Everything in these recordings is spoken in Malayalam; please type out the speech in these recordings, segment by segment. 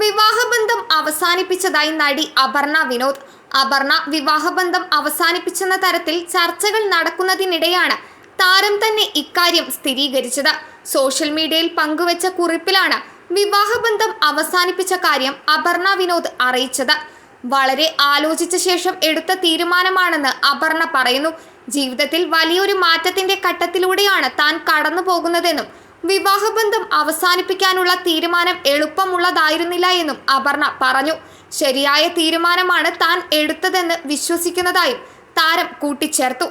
വിവാഹബന്ധം അവസാനിപ്പിച്ചതായി നടി അപർണ വിനോദ്. അപർണ വിവാഹബന്ധം അവസാനിപ്പിച്ചെന്ന തരത്തിൽ ചർച്ചകൾ നടക്കുന്നതിനിടെയാണ് താരം തന്നെ ഇക്കാര്യം സ്ഥിരീകരിച്ചത്. സോഷ്യൽ മീഡിയയിൽ പങ്കുവച്ച കുറിപ്പിലാണ് വിവാഹബന്ധം അവസാനിപ്പിച്ച കാര്യം അപർണ വിനോദ് അറിയിച്ചത്. വളരെ ആലോചിച്ച ശേഷം എടുത്ത തീരുമാനമാണെന്ന് അപർണ പറയുന്നു. ജീവിതത്തിൽ വലിയൊരു മാറ്റത്തിന്റെ ഘട്ടത്തിലൂടെയാണ് താൻ കടന്നു പോകുന്നതെന്നും വിവാഹബന്ധം അവസാനിപ്പിക്കാനുള്ള തീരുമാനം എളുപ്പമുള്ളതായിരുന്നില്ല എന്നും അപർണ പറഞ്ഞു. ശരിയായ തീരുമാനമാണ് താൻ എടുത്തതെന്ന് വിശ്വസിക്കുന്നതായും താരം കൂട്ടിച്ചേർത്തു.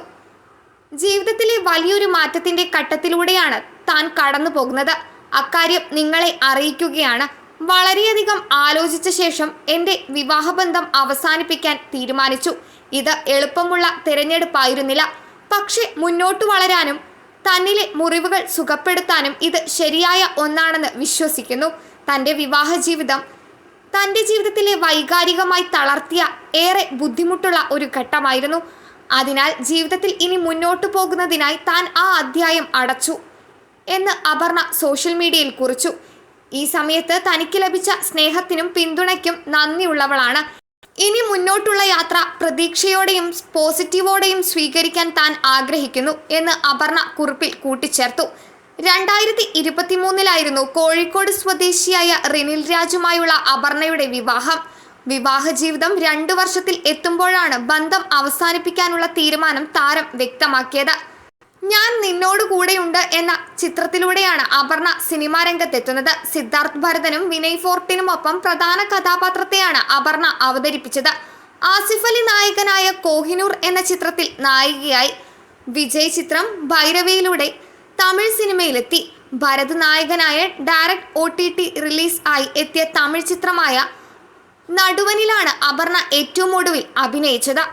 ജീവിതത്തിലെ വലിയൊരു മാറ്റത്തിന്റെ ഘട്ടത്തിലൂടെയാണ് താൻ കടന്നു പോകുന്നത് അക്കാര്യം നിങ്ങളെ അറിയിക്കുകയാണ്. വളരെയധികം ആലോചിച്ച ശേഷം എന്റെ വിവാഹബന്ധം അവസാനിപ്പിക്കാൻ തീരുമാനിച്ചു. ഇത് എളുപ്പമുള്ള തിരഞ്ഞെടുപ്പായിരുന്നില്ല. പക്ഷെ മുന്നോട്ട് വളരാനും തന്നിലെ മുറിവുകൾ സുഖപ്പെടുത്താനും ഇത് ശരിയായ ഒന്നാണെന്ന് വിശ്വസിക്കുന്നു. തന്റെ വിവാഹ ജീവിതം തന്റെ ജീവിതത്തിലെ വൈകാരികമായി തളർത്തിയ ഏറെ ബുദ്ധിമുട്ടുള്ള ഒരു ഘട്ടമായിരുന്നു. അതിനാൽ ജീവിതത്തിൽ ഇനി മുന്നോട്ടു പോകുന്നതിനായി താൻ ആ അധ്യായം അടച്ചു എന്ന് അപർണ സോഷ്യൽ മീഡിയയിൽ കുറിച്ചു. ഈ സമയത്ത് തനിക്ക് ലഭിച്ച സ്നേഹത്തിനും പിന്തുണയ്ക്കും നന്ദിയുള്ളവളാണ്. ഇനി മുന്നോട്ടുള്ള യാത്ര പ്രതീക്ഷയോടെയും പോസിറ്റീവോടെയും സ്വീകരിക്കാൻ താൻ ആഗ്രഹിക്കുന്നു എന്ന് അപർണ കുറിപ്പിൽ കൂട്ടിച്ചേർത്തു. രണ്ടായിരത്തി ഇരുപത്തിമൂന്നിലായിരുന്നു കോഴിക്കോട് സ്വദേശിയായ റിനിൽ രാജുമായുള്ള അപർണയുടെ വിവാഹം. വിവാഹ ജീവിതം രണ്ടു വർഷത്തിൽ എത്തുമ്പോഴാണ് ബന്ധം അവസാനിപ്പിക്കാനുള്ള തീരുമാനം താരം വ്യക്തമാക്കിയത്. ഞാൻ നിന്നോട് കൂടെയുണ്ട് എന്ന ചിത്രത്തിലൂടെയാണ് അപർണ സിനിമാ രംഗത്തെത്തുന്നത്. സിദ്ധാർത്ഥ് ഭരതനും വിനയ് ഫോർട്ടിനും ഒപ്പം പ്രധാന കഥാപാത്രത്തെയാണ് അപർണ അവതരിപ്പിച്ചത്. ആസിഫ് അലി നായകനായ കോഹിനൂർ എന്ന ചിത്രത്തിൽ നായികയായി വിജയ് ചിത്രം ഭൈരവിയിലൂടെ തമിഴ് സിനിമയിലെത്തി. ഭരത് നായകനായ direct O T T release ആയി എത്തിയ തമിഴ് ചിത്രമായ നടുവനിലാണ് അപർണ ഏറ്റവും ഒടുവിൽ അഭിനയിച്ചത്.